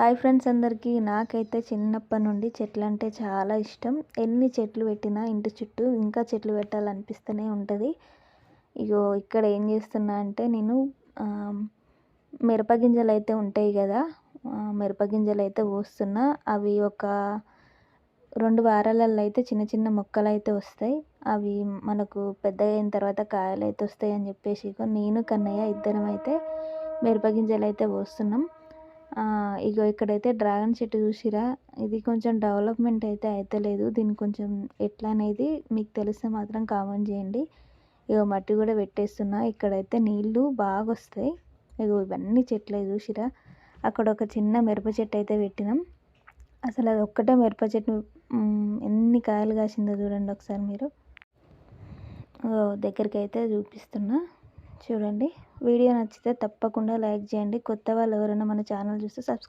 Hi friends అందరికీ. నాకైతే చిన్నప్పటి నుండి చెట్లు అంటే చాలా ఇష్టం. ఎన్ని చెట్లు పెట్టినా ఇంటి చుట్టూ ఇంకా చెట్లు పెట్టాలనిపిస్తూనే ఉంటుంది. ఇగో ఇక్కడ ఏం చేస్తున్నా అంటే నేను మిరపగింజలు అయితే ఉంటాయి కదా మిరపగింజలు అయితే పోస్తున్నా. అవి ఒక రెండు వారాలలో అయితే చిన్న చిన్న మొక్కలు అయితే వస్తాయి. అవి మనకు పెద్దగా అయిన తర్వాత కాయలు అయితే వస్తాయి అని చెప్పేసి నేను కన్నయ్య ఇద్దరం అయితే మిరపగింజలు అయితే పోస్తున్నాం. ఇగో ఇక్కడైతే డ్రాగన్ చెట్టు చూసిరా. ఇది కొంచెం డెవలప్మెంట్ అయితే అవుతలేదు దీన్ని కొంచెం ఎట్లా అనేది మీకు తెలిస్తే మాత్రం కామెంట్ చేయండి. ఇగో మట్టి కూడా పెట్టేస్తున్నా. ఇక్కడైతే నీళ్ళు బాగా వస్తాయి ఇగో ఇవన్నీ చెట్లే చూసిరా. అక్కడ ఒక చిన్న మిరప చెట్టు అయితే పెట్టినాం. అసలు అది ఒక్కటే మిరప చెట్టు ఎన్ని కాయలు కాసిందో చూడండి ఒకసారి మీరు. దగ్గరికి అయితే చూపిస్తున్నా. చూడండి. వీడియో నచ్చితే తప్పకుండా లైక్ చేయండి. కొత్త వాళ్ళు ఎవరైనా మన ఛానల్ చూస్తే సబ్స్క్రైబ్